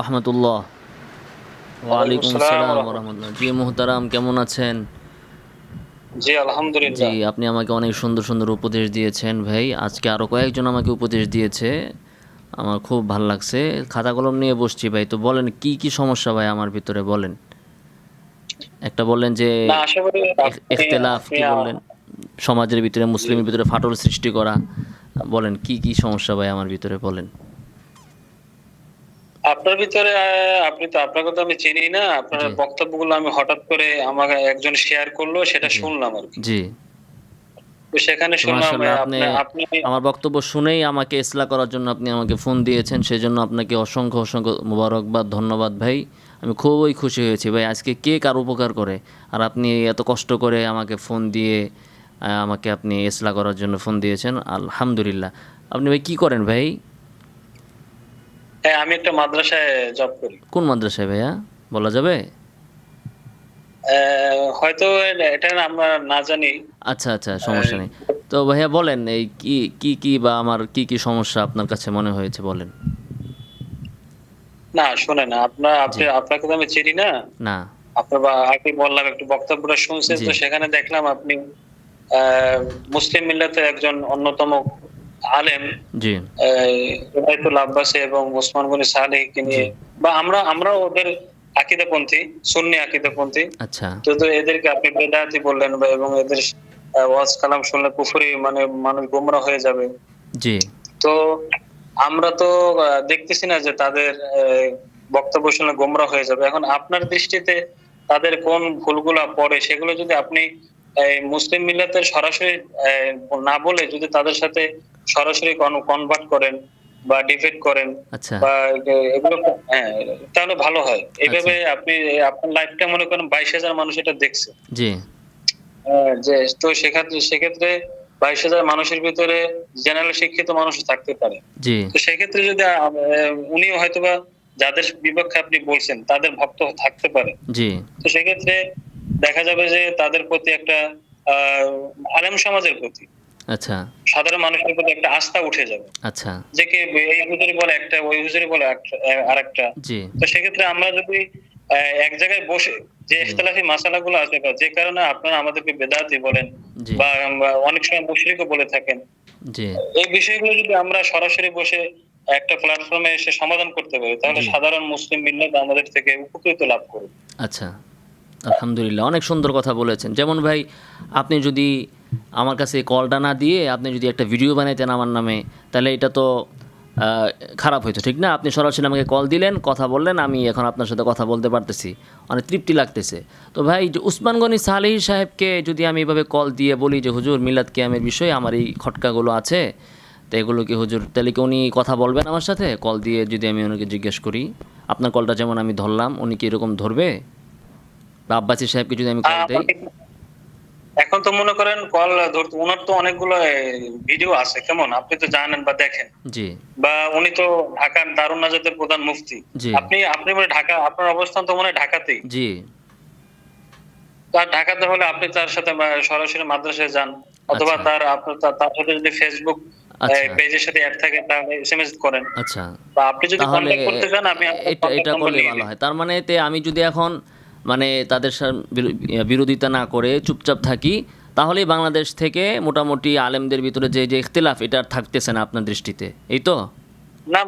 রহমতুল্লাহ। ওয়ালাইকুম আসসালাম রহমতুল্লাহ জি মোহতারাম কেমন আছেন? জি আলহামদুলিল্লাহ। জি আপনি আমাকে অনেক সুন্দর সুন্দর উপদেশ দিয়েছেন ভাই। আজকে আরও কয়েকজন আমাকে উপদেশ দিয়েছে। আমার খুব ভালো লাগছে। খাতা কলম নিয়ে বসছি ভাই। তো বলেন কি কি সমস্যা ভাই আমার ভিতরে? বলেন। একটা বললেন যে এখতেলাফ কি বললেন? সমাজের ভিতরে মুসলিমের ভিতরে ফাটল সৃষ্টি করা। বলেন কি কি সমস্যা ভাই আমার ভিতরে? বলেন। আপনার ভিতরে আপনি তো আপনাকে তো আমি চিনি না। আপনার বক্তব্যগুলো আমি হঠাৎ করে আমাকে একজন শেয়ার করল সেটা শুনলাম আর জি। সেখানে শুনলাম আপনি আপনি আপনি আমার বক্তব্য শুনেই আমাকে ইসলা করার জন্য আপনি আমাকে ফোন দিয়েছেন সেজন্য আপনাকে অসংখ্য অসংখ্য মোবারকবাদ ধন্যবাদ ভাই। আমি খুবই খুশি হয়েছি ভাই আজকে কে কার উপকার করে? আর আপনি এত কষ্ট করে আমাকে ফোন দিয়ে আমাকে আপনি ইসলা করার জন্য ফোন দিয়েছেন আলহামদুলিল্লাহ। আপনি ভাই কি করেন ভাই? হ্যাঁ আমি একটা মাদ্রাসায় জব করি। কোন মাদ্রাসায় ভাইয়া? বলা যাবে? হয়তো এটা আমরা না জানি। আচ্ছা আচ্ছা সমস্যা নেই। তো ভাইয়া বলেন এই কি কি কি বা আমার কি কি সমস্যা আপনার কাছে মনে হয়েছে বলেন। না শোনেন আপনার আপনি আপনাকে তো আমি চিনি না। না। আপনার বা আগে বললাম একটু বক্তব্যটা শুনছেন তো সেখানে দেখলাম আপনি আহ, মুসলিম মিল্লাতের একজন অন্যতম আলেম জি। আব্বাসী এবং ওসমান গনি সালেহকে নিয়ে বা আমরা আমরা ওদের আকিদাপন্থী সুন্নি আকিদাপন্থী। আচ্ছা। তো তো এদেরকে আপনি বেদাতি বললেন বা এবং এদের ওয়াজ কালাম শুনলে কুফরি মানে মানুষ গোমরা হয়ে যাবে। জি। তো আমরা তো দেখতেছি না যে তাদের বক্তব্য শুনলে গোমরা হয়ে যাবে। এখন আপনার দৃষ্টিতে তাদের কোন ভুলগুলা পড়ে সেগুলো যদি আপনি মুসলিম মিল্লাতের সরাসরি না বলে যদি তাদের সাথে সরাসরি কনভার্ট করেন বা ডিবেট করেন আচ্ছা। বা এগুলো হ্যাঁ তাহলে ভালো হয়। এইভাবে আপনি আপনার লাইফটা মনে করেন বাইশ হাজার মানুষ এটা দেখছে। জি। যে তো সেক্ষেত্রে সেক্ষেত্রে বাইশ হাজার মানুষের ভিতরে জেনারেল শিক্ষিত মানুষ থাকতে পারে। জি। তো সেক্ষেত্রে যদি উনিও হয়তোবা যাদের বিপক্ষে আপনি বলছেন তাদের ভক্ত থাকতে পারে। জি। তো সেক্ষেত্রে দেখা যাবে যে তাদের প্রতি একটা আহ আলেম সমাজের প্রতি আচ্ছা। সাধারণ মানুষের প্রতি একটা আস্থা উঠে যাবে। আচ্ছা। যে কি এই হুজুরি বলে একটা ওই হুজুরি বলে একটা- আর একটা জি। তো সেক্ষেত্রে আমরা যদি এক জায়গায় বসে যে ইখতলাফি মাসালাগুলো আছে যে কারণে আপনারা আমাদেরকে বেদাতি বলেন বা অনেক সময় মুশরিকও বলে থাকেন। জি। এই বিষয়গুলো যদি আমরা সরাসরি বসে একটা প্ল্যাটফর্মে এসে সমাধান করতে পারি তাহলে সাধারণ মুসলিম মিল্লাত আমাদের থেকে উপকৃত লাভ করবে। আচ্ছা। আলহামদুলিল্লাহ অনেক সুন্দর কথা বলেছেন। যেমন ভাই আপনি যদি আমার কাছে কলটা না দিয়ে আপনি যদি একটা ভিডিও বানাইতেন আমার নামে তাহলে এটা তো খারাপ হইতো ঠিক না? আপনি সরাসরি আমাকে কল দিলেন কথা বললেন আমি এখন আপনার সাথে কথা বলতে পারতেছি। অনেক তৃপ্তি লাগতেছে। তো ভাই যে উসমান গনি সালেহি সাহেবকে যদি আমি এভাবে কল দিয়ে বলি যে হুজুর মিলাদ কিয়ামের বিষয়ে আমার এই খটকাগুলো আছে তো এগুলো কি হুজুর তাহলে কি উনি কথা বলবেন আমার সাথে? কল দিয়ে যদি আমি ওনাকে জিজ্ঞেস করি আপনার কলটা যেমন আমি ধরলাম উনি কি এরকম ধরবে? বা আব্বাসি সাহেবকে যদি আমি কল দেই। এখন তো মনে করেন কল ধরতে ওনার তো অনেকগুলো ভিডিও আছে কেমন? আপনি তো জানেন বা দেখেন। জি। বা উনি তো ঢাকার দারুণ নাজাতের প্রধান মুফতি। আপনি আপনি মনে ঢাকা আপনার অবস্থান তো মনে হয় ঢাকাতেই। জি। তার ঢাকাতে হলে আপনি তার সাথে সরাসরি মাদ্রাসায় যান অথবা আচ্ছা। তার আপনার তার- সাথে যদি ফেসবুক আচ্ছা। পেজের সাথে অ্যাড থাকে তাহলে এসএমএস করেন। আচ্ছা। আপনি যদি কন্ট্যাক্ট করতে চান আমি এটা এটা করলে ভালো হয়। তার মানে এতে আমি যদি এখন মানে তাদের বিরোধিতা না করে চুপচাপ থাকি তাহলেই বাংলাদেশ থেকে মোটামুটি আলেমদের ভিতরে যে যে ইখতিলাফ এটা আর থাকতেছে না আপনার দৃষ্টিতে। এই তো? না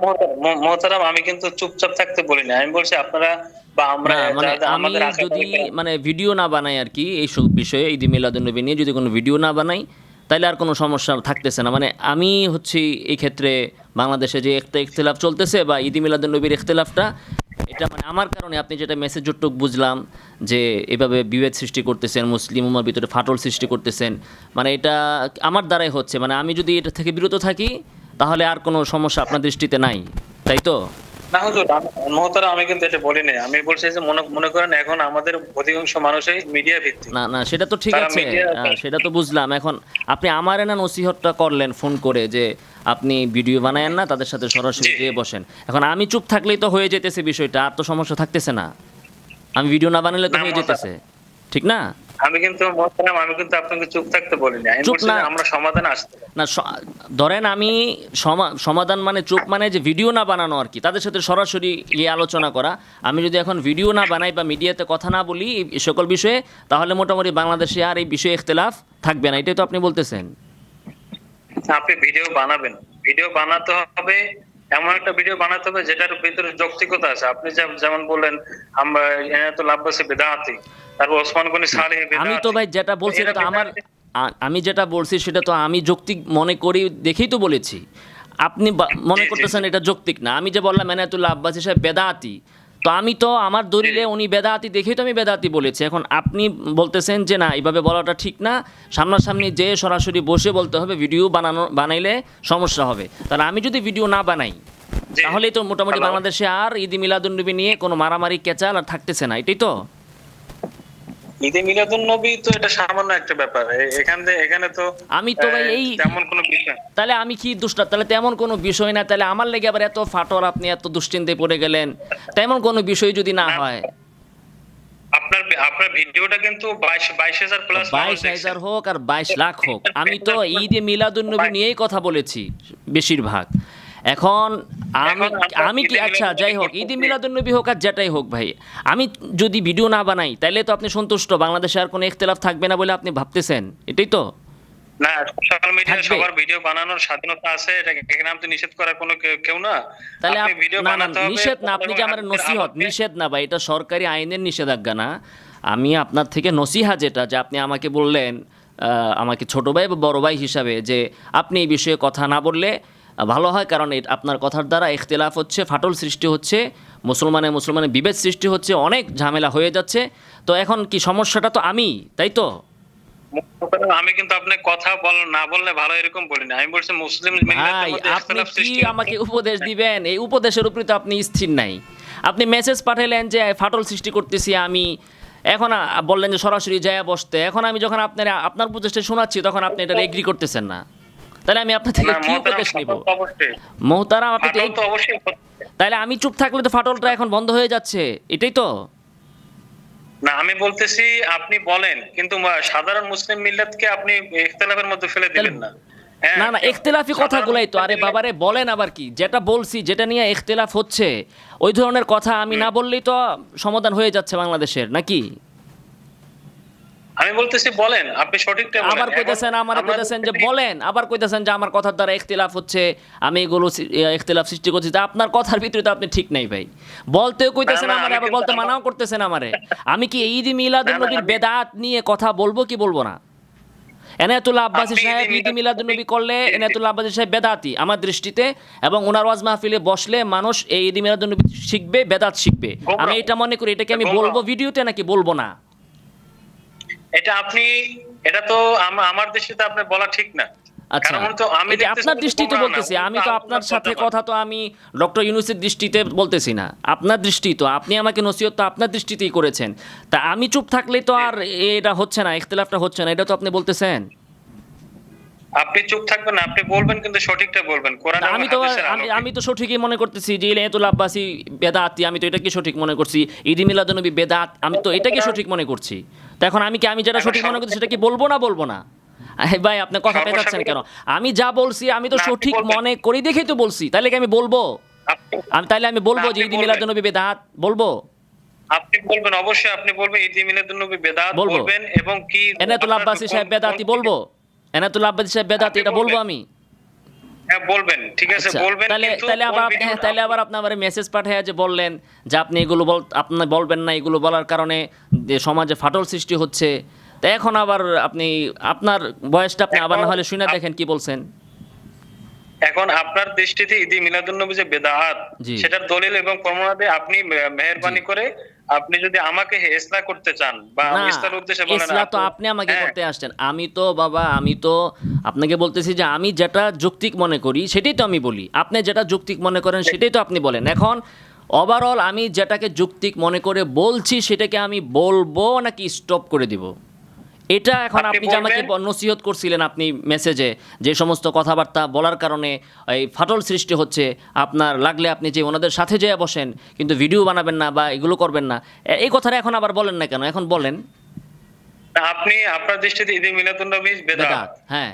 মহতারাম, আমি কিন্তু চুপচাপ থাকতে বলি না। আমি বলছি আপনারা বা আমরা মানে আমি যদি মানে ভিডিও না বানাই আর কি এই সব বিষয়ে ঈদ মিলাদুন্নবী নিয়ে যদি কোনো ভিডিও না বানাই তাহলে আর কোনো সমস্যা থাকতেছে না। মানে আমি হচ্ছে এই ক্ষেত্রে বাংলাদেশে যে একটা ইখতিলাফ চলতেছে বা ঈদ মিলাদুন্নবীর ইখতিলাফটা এটা মানে আমার কারণে আপনি যেটা মেসেজ জোটুক বুঝলাম যে এভাবে বিভেদ সৃষ্টি করতেছেন মুসলিম উমার ভিতরে ফাটল সৃষ্টি করতেছেন মানে এটা আমার দ্বারাই হচ্ছে মানে আমি যদি এটা থেকে বিরত থাকি তাহলে আর কোনো সমস্যা আপনার দৃষ্টিতে নাই তাই তো? না হুজুর আমি- আমি কিন্তু এটা বলি না আমি বলছি যে মনে মনে করেন এখন আমাদের অধিকাংশ মানুষই মিডিয়া ভিত্তিক। না না সেটা তো ঠিক আছে। সেটা তো বুঝলাম। এখন আপনি আমার না নসিহতটা করলেন ফোন করে যে আপনি ভিডিও বানায়েন না তাদের সাথে সরাসরি। দিয়ে বসেন। এখন আমি চুপ থাকলেই তো হয়ে যেতেছে বিষয়টা আর তো সমস্যা থাকতেছে না। আমি ভিডিও না বানালে তো হয়ে যেতেছে। ঠিক না? আমি কিন্তু মোহতারাম আমি কিন্তু আপনাকে চুপ থাকতে বলিনি। আমি চুপ না। আমরা সমাধানে আসতে না ধরেন আমি সমা- সমাধান মানে চুপ মানে যে ভিডিও না বানানো আর কি তাদের সাথে সরাসরি গিয়ে আলোচনা করা। আমি যদি এখন ভিডিও না বানাই বা মিডিয়াতে কথা না বলি এই সকল বিষয়ে তাহলে মোটামুটি বাংলাদেশে আর এই বিষয়ে ইখতলাফ থাকবে না। এটাই তো আপনি বলতেছেন। আপনি ভিডিও বানাবেন। ভিডিও বানাতে হবে এমন একটা ভিডিও বানাতে হবে যেটার ভিতরে যৌক্তিকতা আছে। আপনি যেমন বললেন আমরা এনায়তুল আব্বাসী বেদাতি তারপর ওসমান গনি সালেহ আমি তো ভাই যেটা বলছি তো আমার আমি যেটা বলছি সেটা তো আমি যৌক্তিক মনে করি দেখেই তো বলেছি। আপনি মনে করতেছেন এটা যৌক্তিক না। আমি যে বললাম এনায়তুল্লাহ আব্বাসী সাহেব বেদাতি তো আমি তো আমার দলিলে উনি বেদাতি দেখেই তো আমি বেদাতি বলেছি। এখন আপনি বলতেছেন যে না এইভাবে বলাটা ঠিক না। সামনাসামনি যে সরাসরি বসে বলতে হবে ভিডিও বানানো বানাইলে সমস্যা হবে। তাহলে আমি যদি ভিডিও না বানাই তাহলে তাহলেই তো মোটামুটি বাংলাদেশে আর ঈদ মিলাদুন্নবী নিয়ে কোনো মারামারি কেচাল আর থাকতেছে না এটাই তো? ঈদে মিলাদুন নবী তো এটা সামান্য একটা ব্যাপার। এখান এখানে তো আমি তো ভাই এই- তেমন কোনো বিষয়। তাহলে আমি কি দুষ্টা? তাহলে তেমন কোনো বিষয় না। তাহলে আমার লেগে আবার এত আপনি এত দুশ্চিন্তায় পড়ে গেলেন। তেমন কোনো বিষয় যদি না হয়। আপনার আপনার ভিডিওটা কিন্তু বাইশ বাইশ হাজার প্লাস বাইশ হাজার হোক আর বাইশ লাখ হোক। আমি তো ঈদে মিলাদুন্নবী নিয়েই কথা বলেছি বেশিরভাগ। এখন আমি আমি কি আচ্ছা যাই হোক ঈদে মিলাদুন্নবী হোক আর যেটাই হোক ভাই আমি যদি ভিডিও না বানাই তাহলে তো আপনি সন্তুষ্ট বাংলাদেশে আর কোনো ইখতলাফ থাকবে না বলে আপনি ভাবতেছেন এটাই তো। না সোশ্যাল মিডিয়ায় সবার ভিডিও বানানোর স্বাধীনতা আছে এটা এখানে নিষেধ করার কোনো কেউ- না? তাহলে আপনি ভিডিও বানাতে হবে নিষেধ না আপনি যে আমার নসিহত? নিষেধ না ভাই এটা সরকারি আইনের নিষেধাজ্ঞা না। আমি আপনার থেকে নসিহা যেটা যে আপনি আমাকে বললেন আহ, আমাকে ছোট ভাই বা বড় ভাই হিসাবে যে আপনি এই বিষয়ে কথা না বললে ভালো হয় কারণ আপনার কথার দ্বারা ইখতিলাফ হচ্ছে ফাটল সৃষ্টি হচ্ছে মুসলমানে মুসলমানে বিভেদ সৃষ্টি হচ্ছে অনেক ঝামেলা হয়ে যাচ্ছে। তো এখন কি সমস্যাটা তো আমি তাই তো? আমি কিন্তু আপনি কথা বল না বললে ভালো এরকম আমি বলছি মুসলিম ভাই আপনি কি আমাকে উপদেশ দিবেন? এই উপদেশের উপরে তো আপনি স্থির নাই। আপনি মেসেজ পাঠালেন যে ফাটল সৃষ্টি করতেছি আমি। এখন বললেন যে সরাসরি যায় বসতে। এখন আমি যখন আপনার আপনার উপদেশটা শোনাচ্ছি তখন আপনি এটা এগ্রি করতেছেন না। তাহলে আমি আপনার থেকে না, কি উপদেশ নিব? মোহতারাম আপনি। তাহলে আমি চুপ থাকলে তো ফাটলটা এখন বন্ধ হয়ে যাচ্ছে এটাই তো। না আমি বলতেছি আপনি বলেন কিন্তু সাধারণ মুসলিম মিল্লাতকে আপনি ইখতিলাফের মধ্যে ফেলে দিবেন না। হ্যাঁ, না না ইখতিলাফি সাধারণ কথাগুলাই তো। আরে বাবারে বলেন আবার কি যেটা বলছি যেটা নিয়ে ইখতিলাফ হচ্ছে ওই ধরনের কথা আমি না বললেই তো সমাধান হয়ে যাচ্ছে বাংলাদেশের নাকি? আমি বলতেছি বলেন আপনি সঠিকটা বলেন। আবার কইতেছেন আমার কইতেছেন যে বলেন আবার কইতেছেন যে আমার কথার দ্বারা ইখতিলাফ হচ্ছে আমি এগুলো ইখতিলাফ সৃষ্টি করছি তা আপনার কথার ভিতরে তো আপনি ঠিক নাই ভাই। বলতেও কইতেছেন আমারে আবার বলতে মানাও করতেছেন আমারে। আমি কি ঈদ মিলাদুন নবীর বেদাত নিয়ে কথা বলব কি বলব না? এনায়তুল্লাহ আব্বাসী সাহেব ঈদ মিলাদুন নবী করলে। এনায়তুল্লাহ আব্বাসী সাহেব বেদাতি আমার দৃষ্টিতে এবং ওনার ওয়াজ মাহফিলে বসলে মানুষ এই ঈদ মিলাদুন নবী শিখবে বেদাত শিখবে। আমি এটা মনে করি এটাকে আমি। বলব ভিডিওতে নাকি বলব না। এটা আপনি এটা তো আম- আমার দৃষ্টিতে আপনি বলা ঠিক না। আচ্ছা। তো আমি আপনার দৃষ্টিতে বলতেছি আমি তো তো আপনার সাথে কথা। তো আমি ডক্টর ইউনুসের দৃষ্টিতে বলতেছি না। আপনার দৃষ্টি তো আপনি আমাকে নসিহত তো আপনার দৃষ্টিতেই করেছেন। তা আমি চুপ থাকলে তো আর এটা হচ্ছে না ইখতিলাফটা হচ্ছে না এটা তো আপনি বলতেছেন। আপনি চুপ থাকবেন আপনি বলবেন কিন্তু সঠিকটা বলবেন। কোরআন আমি তো আমি তো সঠিকই মনে করতেছি যে ইলায়াতুল আব্বাসি বেদাতি আমি তো এটাকে সঠিক মনে করছি। ঈদ মিলাদুনবী বেদাত আমি তো এটাকে সঠিক মনে করছি। তো এখন আমি কি আমি যেটা সঠিক মনে করছি সেটা কি বলব না বলব না? ভাই আপনি কথা পেঁচাচ্ছেন কেন? আমি যা বলছি আমি তো সঠিক মনে করি দেখেই তো বলছি। তাহলে কি আমি বলব? আমি তাহলে আমি বলব যে ঈদ। মিলাদুনবী বেদাত বলব? আপনি বলবেন অবশ্যই আপনি বলবেন ঈদ মিলাদুন্নবী বেদাত বলব। বলবেন এবং কি এনাতুল আব্বাসী সাহেব বেদাতি বলব? এনাতুল আব্বাসী সাহেব বেদাতি এটা বলব আমি? হ্যাঁ বলবেন। ঠিক আছে আচ্ছা, বলবেন তাহলে তাহলে আবার হ্যাঁ তাহলে আবার আপনি আবার মেসেজ পাঠায় যে বললেন যে আপনি এগুলো বল আপনি বলবেন না এগুলো বলার কারণে যে সমাজে ফাটল সৃষ্টি হচ্ছে। তা এখন আবার আপনি আপনার বয়সটা আপনি আবার না হলে শুনে দেখেন কি বলছেন। এখন আপনার দৃষ্টিতে ঈদ মিলাদুন্নবী যে বেদাত জি। সেটার দলিল এবং প্রমাণাদি আপনি মেহেরবানি করে আপনি যদি আমাকে ইসলাহ করতে চান বা ইসলার উদ্দেশ্যে বলেন ইসলা তো আপনি আমাকে হ্যাঁ, করতে আসছেন। আমি তো বাবা আমি তো আপনাকে বলতেছি যে আমি যেটা যৌক্তিক মনে করি সেটাই তো আমি বলি। আপনি যেটা যৌক্তিক মনে করেন সেটাই তো আপনি বলেন। এখন ওভারঅল আমি যেটাকে যৌক্তিক মনে করে বলছি সেটাকে আমি বলব নাকি স্টপ করে দিব? এটা এখন আপনি যে আমাকে নসিহত করছিলেন আপনি মেসেজে যে সমস্ত কথাবার্তা বলার কারণে এই ফাটল সৃষ্টি হচ্ছে আপনার লাগলে আপনি যে ওনাদের সাথে যেয়ে বসেন কিন্তু ভিডিও বানাবেন না বা এগুলো করবেন না এই কথাটা এখন আবার বলেন না কেন? এখন বলেন। আপনি আপনার দৃষ্টিতে ঈদে মিলাদুন নবী বেদাত। হ্যাঁ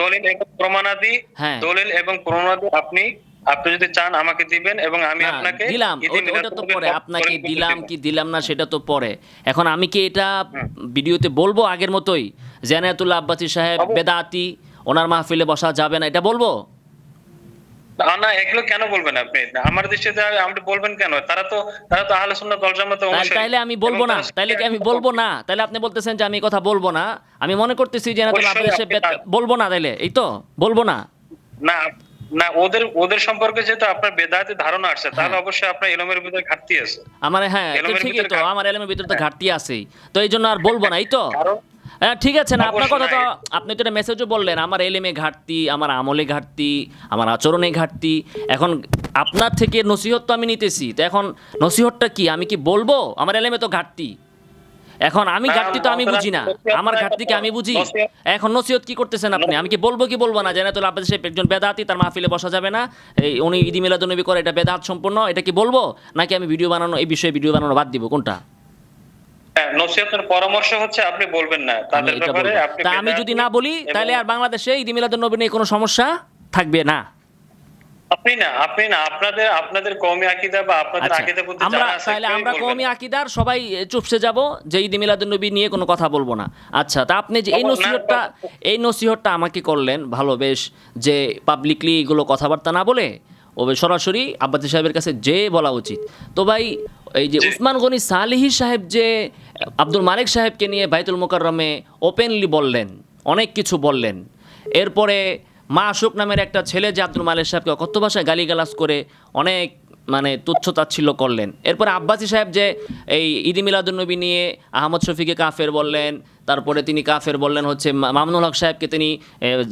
দলিল এবং প্রমাণাদি হ্যাঁ। দলিল এবং প্রমাণাদি আপনি আপনি যদি চান আমাকে দিবেন এবং আমি আপনাকে দিলাম ওটা- তো পরে। আপনাকে দিলাম কি দিলাম না সেটা তো পরে। এখন আমি কি এটা ভিডিওতে বলব আগের মতোই? জেনায়েতুল্লাহ আব্বাসী সাহেব বেদাতি ওনার মাহফিলে বসা যাবে না এটা বলব? না, না এগুলো কেন বলবেন আপনি? আমার আপনি বলবেন কেন? তারা তো তারা তো আহলে জামাতের তাই- অনুসারী। তাইলে আমি বলব না তাইলে কি আমি বলব না? তাইলে আপনি বলতেছেন যে আমি কথা বলব না। আমি মনে করতেছি আব্বাসী আপনি বলব না তাইলে এই তো বলব না। না না ওদের ওদের সম্পর্কে যেহেতু আপনার বেদাতে ধারণা আসছে তাহলে হ্যাঁ। অবশ্যই আপনার ভিতরে ঘাটতি আছে। আমার হ্যাঁ তো ঠিকই তো আমার এলেমের ভিতরে তো ঘাটতি আছেই। তো এই জন্য আর বলব না এই তো? হ্যাঁ ঠিক আছে না আপনার কথা তো আপনি তো একটা মেসেজও বললেন আমার এলেমে ঘাটতি আমার আমলে ঘাটতি আমার আচরণে ঘাটতি। এখন আপনার থেকে নসিহত তো আমি নিতেছি তো এখন নসিহতটা কি? আমি কি বলব? আমার এলেমে তো ঘাটতি। এখন আমি না, ঘাটতি তো আমি বুঝি না। আমার ঘাটতি কি আমি বুঝি? এখন নসিহত কি করতেছেন আপনি? আমি কি বলব কি বলব না? জানাতুল আব্বাস সাহেব একজন বেদাতি তার মাহফিলে বসা যাবে না। এই উনি ঈদি মিলাদুনবী করে এটা বেদাত সম্পূর্ণ। এটা কি বলব? নাকি আমি ভিডিও বানানো এই বিষয়ে ভিডিও বানানো বাদ দিব? কোনটা? হ্যাঁ, নসিহতের পরামর্শ হচ্ছে আপনি বলবেন না। আমি তাদের ব্যাপারে আপনি তা আমি যদি না বলি তাহলে আর বাংলাদেশে ঈদ মিলাদুন নবী নিয়ে কোনো সমস্যা থাকবে না? আপনি না আপনি না আপনাদের আপনাদের কওমি আকীদা বা আপনাদের আচ্ছা আকীদা প্রতি আমরা তাহলে আমরা কওমি। আকিদার সবাই চুপসে যাব যে ঈদ মিলাদুন নবী নিয়ে কোনো কথা বলব না। আচ্ছা তা আপনি যে এই নসিহতটা এই নসিহতটা আমাকে করলেন ভালো বেশ যে পাবলিকলি এগুলো কথাবার্তা না বলে ও সরাসরি আব্বাসী সাহেবের কাছে যে বলা উচিত। তো ভাই এই যে উসমান গনি সালিহি সাহেব যে আব্দুল মালিক সাহেবকে নিয়ে বাইতুল মোকাররমে ওপেনলি বললেন অনেক কিছু বললেন। এরপরে মা আশোক নামের একটা ছেলে যে আব্দুল মালিক সাহেবকে অকথ্য ভাষায় গালিগালাজ করে অনেক মানে তুচ্ছ তাচ্ছিল্য করলেন। এরপর আব্বাসী সাহেব যে এই ঈদি মিলাদুন্নবী নিয়ে আহমদ শফিকে কাফের বললেন, তারপরে তিনি কাফের বললেন, হচ্ছে মামুনুল হক সাহেবকে তিনি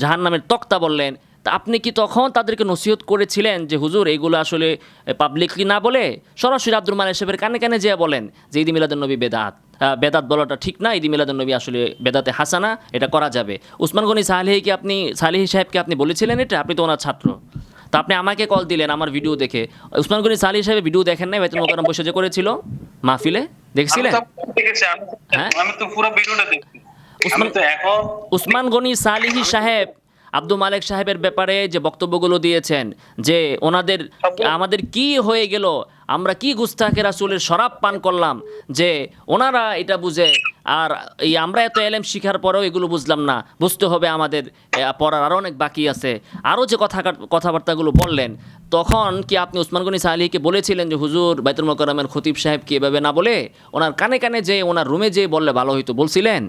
জাহান নামের তক্তা বললেন তা আপনি কি তখন তাদেরকে নসিহত করেছিলেন যে হুজুর এইগুলো আসলে পাবলিকলি না বলে সরাসরি আব্দুল মালিক সাহেবের কানে কানে যেয়ে বলেন যে ঈদি মিলাদুন্নবী বেদাত বেদাত বলাটা ঠিক না ঈদি মিলাদুন্নবী আসলে বেদাতে হাসানা এটা করা যাবে উসমান গনি সালেহি কি আপনি সালেহি সাহেবকে আপনি বলেছিলেন এটা? আপনি তো ওনার ছাত্র। তা আপনি আমাকে কল দিলেন আমার ভিডিও দেখে। উসমান গনি সালিহ সাহেব ভিডিও দেখেন নাই বেতন মোকারম বসে যে করেছিল মাহফিলে? দেখছিলেন? হ্যাঁ? আমি তো পুরো ভিডিওটা দেখছি। উসমান গনি সালিহি সাহেব আব্দুল মালিক সাহেবের ব্যাপারে যে বক্তব্যগুলো দিয়েছেন যে ওনাদের আমাদের কি হয়ে গেল আমরা কি গুস্তাকে রাসুলের শরাব পান করলাম যে ওনারা এটা বুঝে আর এই আমরা এত এলেম শিখার পরেও এগুলো বুঝলাম না বুঝতে হবে আমাদের পড়ার আরও অনেক বাকি আছে। আরও যে কথা কথাবার্তাগুলো বললেন তখন কি আপনি উসমান গনি সালিহকে বলেছিলেন যে হুজুর বাইতুল মোকারমের খতিব সাহেব কি এভাবে না বলে? ওনার কানে কানে যে ওনার রুমে যে বললে ভালো হইতো বলছিলেন?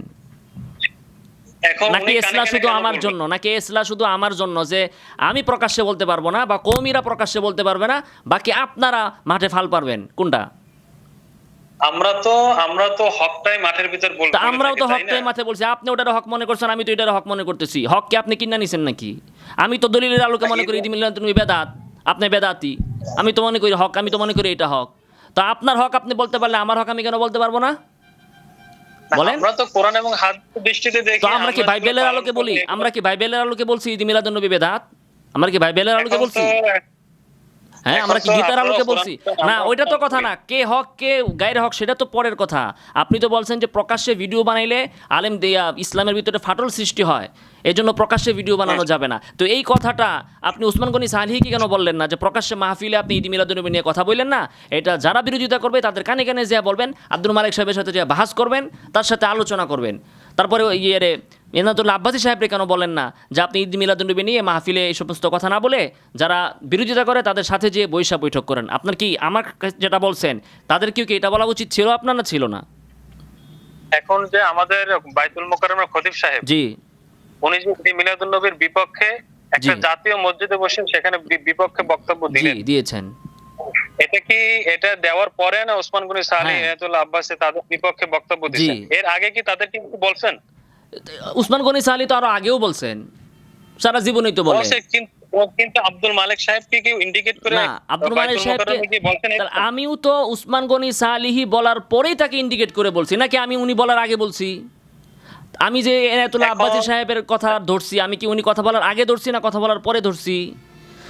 নাকি এসলা শুধু আমার জন্য? নাকি এসলা শুধু আমার জন্য যে আমি প্রকাশ্যে বলতে পারব না বা কৌমিরা প্রকাশ্যে বলতে পারবে না? বাকি আপনারা মাঠে ফাল পারবেন। কোনটা? আমরা তো আমরা তো হকটাই মাঠের ভিতর আমরাও তো হকটাই মাঠে বলছি। আপনি ওটার হক মনে করছেন আমি তো এটার হক মনে করতেছি। হক কি আপনি কিনা নিছেন নাকি? আমি তো দলিলের আলোকে মনে করি ইদি মিল্লাত তুমি বেদাত। আপনি বেদাতি। আমি তো মনে করি হক আমি তো মনে করি এটা হক। তো আপনার হক আপনি বলতে পারলে আমার হক আমি কেন বলতে পারব না? বলেন? আমরা তো কোরআন এবং হাদিসের দৃষ্টিতে দেখি তো আমরা কি বাইবেলের আলোকে বলি? আমরা কি বাইবেলের আলোকে বলছি ঈদ নবী বেদাত? আমরা কি বাইবেলের আলোকে বলছি? হ্যাঁ আমরা কি গীতার আলোকে বলছি? না ওইটা তো কথা না। কে হক কে গায়ের হক সেটা তো পরের কথা। আপনি তো বলছেন যে প্রকাশ্যে ভিডিও বানাইলে আলেম দেয়া ইসলামের ভিতরে ফাটল সৃষ্টি হয়। এই জন্য প্রকাশ্যে ভিডিও বানানো যাবে না। তো এই কথাটা আপনি উসমান গনি সালহিকে কেন বললেন না? যে প্রকাশ্যে মাহফিলে আপনি ঈদ মিলাদুনবী নিয়ে কথা বললেন না? এটা যারা বিরোধিতা করবে তাদের কানে কানে যা বলবেন আব্দুল মালিক সাহেবের সাথে যে বাহাস করবেন তার সাথে আলোচনা করবেন। তারপরে ইয়ে এনাতুল্লাহ আব্বাসী সাহেবরে কেন বলেন না? যে আপনি ঈদ মিলাদুনবী নিয়ে মাহফিলে এই সমস্ত কথা না বলে যারা বিরোধিতা করে তাদের সাথে যে বৈশা বৈঠক করেন। আপনার কি আমার যেটা বলছেন তাদের কি এটা বলা উচিত ছিল আপনার না ছিল না? এখন যে আমাদের বাইতুল মোকাররমের খতিব সাহেব জি। উনি যে ঈদ মিলাদুন নবীর বিপক্ষে একটা জাতীয় মসজিদে বসে সেখানে বিপক্ষে বক্তব্য জি দিলেন। দিয়েছেন। এটা কি এটা দেওয়ার পরে না ওসমান গনি সালি হ্যাঁ। এনায়তুল্লাহ আব্বাসে তাদের বিপক্ষে বক্তব্য দিয়েছেন? এর আগে কি তাদের কি বলছেন? উসমান গনি সালি তো আরও আগেও বলছেন। সারা জীবনই তো কিন্তু আব্দুল মালিক সাহেবকে কি ইন্ডিকেট করে না আব্দুল মালিক সাহেবকে বলছেন আমিও তো উসমান গনি সালিহি বলার পরেই তাকে ইন্ডিকেট করে বলছি। নাকি আমি উনি বলার আগে বলছি? আমি যে এনায়তুল্লাহ আব্বাসী সাহেবের কথা ধরছি আমি কি উনি কথা বলার আগে ধরছি না কথা বলার পরে ধরছি?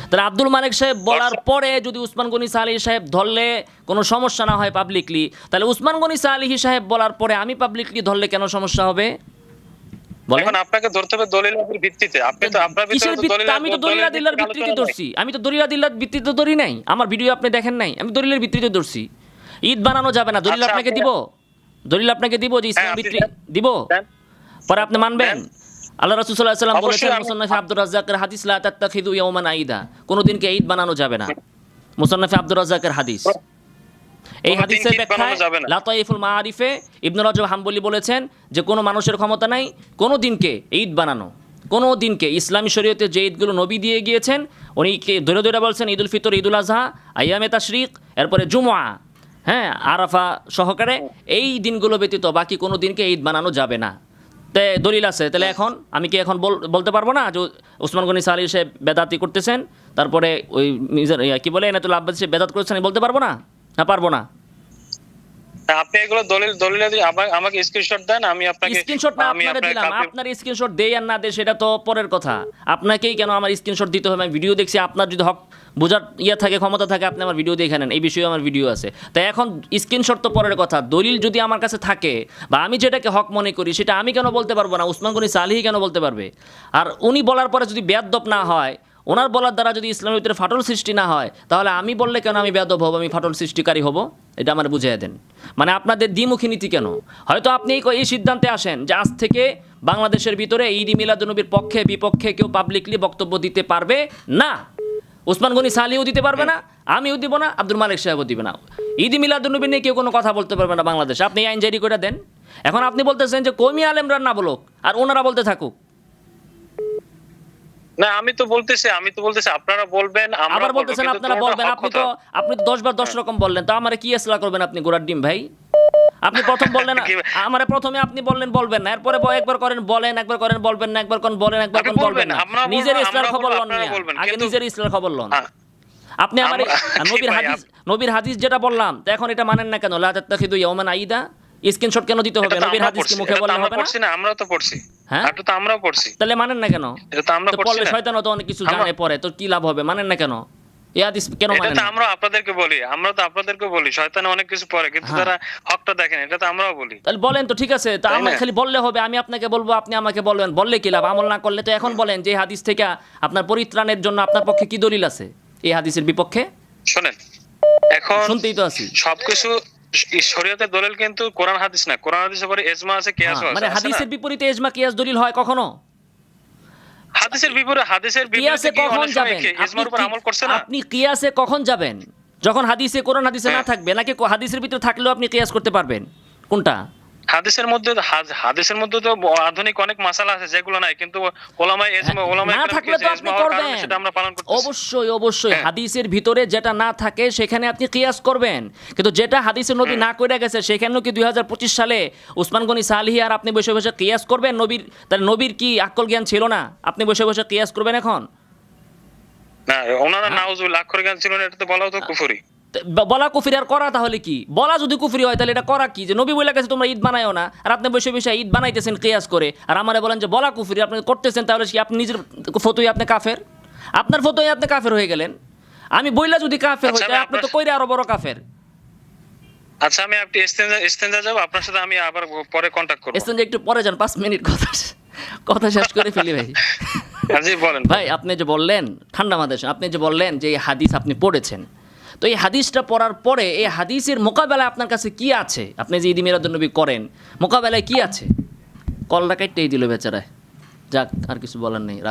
তাহলে আব্দুল মালিক সাহেব বলার পরে যদি উসমান গনি সালিহি সাহেব ধরলে কোনো সমস্যা না হয় পাবলিকলি তাহলে উসমান গনি সালিহি সাহেব বলার পরে আমি পাবলিকলি ধরলে কেন সমস্যা হবে? এখন আপনাকে ধরতে হবে দলিলের ভিত্তিতে। আপনি তো আপনার ভিতরে দলিল আমি তো দলিলা দিল্লার ভিত্তিতে ধরছি। আমি তো দলিলা দিল্লার ভিত্তিতে ধরি নাই। আমার ভিডিও আপনি দেখেন নাই। আমি দলিলের ভিত্তিতে ধরছি। ঈদ বানানো যাবে না। দলিল আচ্ছা, আপনাকে দিব। দলিল আপনাকে দিব যে ইসলাম হ্যাঁ, আপনি ভিত্তি দেন। দিব। পরে আপনি মানবেন। আল্লাহ রাসূল সাল্লাল্লাহু আলাইহি সাল্লাম বলেছেন আমি- মুসান্নাফে আব্দুর রাজ্জাকের হাদিস লা তাত্তাখিযু ইয়াওমান আইদা। কোনো দিনকে ঈদ বানানো যাবে না। মুসান্নাফে আব্দুর রাজ্জাকের হাদিস। এই হাদিসের ঈদ ব্যাখ্যায় লাতাইফুল মাআরিফে ইবনে রজব হাম্বলি বলেছেন যে কোনো মানুষের ক্ষমতা নাই কোনো দিনকে ঈদ বানানো কোনো দিনকে ইসলামী শরীয়তে যে ঈদগুলো নবী দিয়ে গিয়েছেন উনি কে ধরে ধরে বলছেন ঈদুল ফিতর ঈদুল আজহা আয়ামে তাশরিক এরপরে জুমা হ্যাঁ আরাফা সহকারে এই দিনগুলো ব্যতীত বাকি কোনো দিনকে ঈদ বানানো যাবে না। তে দলিল আছে তাহলে এখন আমি কি এখন বল- বলতে পারব না? যে উসমান গনি সালি সে বেদাতি করতেছেন তারপরে ওই কি বলে এনাতুল আব্বাস সে বেদাত করেছেন বলতে পারব না? না পারব না। আপনি এগুলো দলিল দলিল আমাকে স্ক্রিনশট দেন আমি আপনাকে স্ক্রিনশট না আমি দিলাম। আপনার স্ক্রিনশট দেই আর না দেয় সেটা তো পরের কথা। আপনাকেই কেন আমার স্ক্রিনশট দিতে হবে? আমি ভিডিও দেখছি আপনার যদি হক বোঝার ইয়ে থাকে ক্ষমতা থাকে আপনি আমার ভিডিও দেখে নেন। এই বিষয়ে আমার ভিডিও আছে। তাই এখন স্ক্রিনশট তো পরের কথা। দলিল যদি আমার কাছে থাকে বা আমি যেটাকে হক মনে করি সেটা আমি কেন বলতে পারব না? উসমান গনি সালিহি কেন বলতে পারবে? আর উনি বলার পরে যদি বেয়াদ্দপ না হয় ওনার বলার দ্বারা যদি ইসলামের ভিতরে ফাটল সৃষ্টি না হয়, তাহলে আমি বললে কেন আমি বেদব হব, আমি ফাটল সৃষ্টিকারী হব? এটা আমার বুঝিয়ে দেন। মানে আপনাদের দ্বিমুখী নীতি কেন? হয়তো আপনি এই সিদ্ধান্তে আসেন যে আজ থেকে বাংলাদেশের ভিতরে ঈদ মিলাদুনবীর পক্ষে, বিপক্ষে কেউ পাবলিকলি বক্তব্য দিতে পারবে? না। ওসমান গনি সালিও দিতে পারবে না, আমিও দিব না, আব্দুল মালিক সাহেবও দিবে না। ঈদ মিলাদুনবী নিয়ে কেউ কোনো কথা বলতে পারবে না বাংলাদেশে। আপনি আইন জারি করে দেন। এখন আপনি বলতেছেন যে কমি আলেমরা না বলুক, আর ওনারা বলতে থাকুক। না আমি তো বলতেছি আমি তো বলতেছি আপনারা বলবেন আমরা আবার বলতেছেন আপনারা বলবেন আপনি তো আপনি তো বার দশ রকম বললেন তো আমারে কি আসলা করবেন আপনি গোড়ার ডিম ভাই? আপনি প্রথম বললেন আমারে প্রথমে আপনি বললেন বলবেন না এরপরে একবার করেন বলেন একবার করেন বলবেন না একবার করেন বলেন একবার করেন বলবেন না। নিজের ইসলার খবর লন আগে নিজের ইসলার খবর লন। হ্যাঁ। আপনি আমার নবীর হাদিস নবীর হাদিস যেটা বললাম তো এখন এটা মানেন না কেন? লা তাত্তাখিদু ইয়াওমান আইদা। স্ক্রিনশট কেন দিতে হবে? নবীর হাদিস কি মুখে বললে হবে না আমরাও তো পড়ছি। হ্যাঁ? এটা তো আমরাও পড়ছি তাহলে মানেন না কেন? এটা তো আমরা পড়ছি শয়তানও তো অনেক কিছু জানে তো কি লাভ হবে? মানেন না কেন? এই হাদিস কেন এটা তো আমরা আপনাদেরকে বলি আমরা তো আপনাদেরকে বলি শয়তানে অনেক কিছু পড়ে কিন্তু হ্যাঁ। তারা হকটা দেখেন এটা তো আমরাও বলি। তাহলে বলেন তো ঠিক আছে? তা আমার খালি বললে হবে আমি আপনাকে বলব আপনি আমাকে বলবেন বললে কি লাভ? আমল না করলে তো এখন বলেন যে হাদিস থেকে আপনার পরিত্রাণের জন্য আপনার পক্ষে কি দলিল আছে? এই হাদিসের বিপক্ষে? শোনেন এখন শুনতেই তো আছি। সবকিছু শরীয়তের দলিল কিন্তু কোরআন হাদিস না। কোরআন হাদিসে পরে এজমা আছে কিয়াস হ্যাঁ, আছে। মানে হাদিসের বিপরীতে এজমা কিয়াস দলিল হয় কখনো? হাদিসের বিপরীতে হাদিসের বিপরীতে কখন যাবেন? আপনি এজমার উপর আমল করছেন না? আপনি কিয়াসে কখন যাবেন? যখন হাদিসে কোরআন হাদিসে না হ্যাঁ। থাকবে নাকি হাদিসের ভিতরে থাকলেও আপনি কিয়াস করতে পারবেন? কোনটা? হাদিসের মধ্যে হাদিসের মধ্যে তো আধুনিক অনেক মাসালা আছে যেগুলো নাই কিন্তু ওলামাই এজমা ওলামাই না থাকলে তো আপনি করবেন। সেটা আমরা পালন করতেছি। অবশ্যই অবশ্যই। হ্যাঁ। হাদিসের ভিতরে যেটা না থাকে সেখানে আপনি কিয়াস করবেন। কিন্তু যেটা হাদিসের নবী না করে গেছে সেখানেও কি দুই হাজার পঁচিশ সালে উসমান গনি সালিহি আর আপনি বসে বসে কিয়াস করবেন? নবীর তার নবীর কি আকল জ্ঞান ছিল না? আপনি বসে বসে কিয়াস করবেন এখন? না ওনারা হ্যাঁ। নাউজুবিল্লাহ আক্ষর জ্ঞান ছিল না এটা তো বলাও তো কুফরি। বলা কুফরি আর করা তাহলে কি? বলা যদি কুফরি হয় তাহলে এটা করা কি? যে নবী বলে গেছে তোমরা ঈদ বানায়ও না আর আপনি বসে বসে ঈদ বানাইতেছেন কিয়াস করে। আর আমারে বলেন যে বলা কুফরি আপনি করতেছেন তাহলে কি আপনি নিজের ফতোই আপনি কাফের? আপনার ফতোই আপনি কাফের হয়ে গেলেন। আমি বইলা যদি কাফের হই আচ্ছা, আপনি তো কইরে আরও বড় কাফের। আচ্ছা আমি আপনি ইস্তেঞ্জা ইস্তেঞ্জা যাব আপনার সাথে আমি আবার পরে কন্টাক্ট করব। এসছেন একটু পরে যান পাঁচ মিনিট কথা কথা শেষ করে ফেলি ভাই। হ্যাঁ, জি বলেন। ভাই আপনি যে বললেন ঠান্ডা মাদেশ আপনি যে বললেন যে হাদিস আপনি পড়েছেন তো এই হাদিসটা পড়ার পরে এই হাদিসের মোকাবেলায় আপনার কাছে কি আছে? আপনি যে ইদি মিরাদুলনবী করেন, মোকাবেলায় কি আছে? কলটা কাটতেই দিল বেচারায়। যাক, আর কিছু বলার নেই।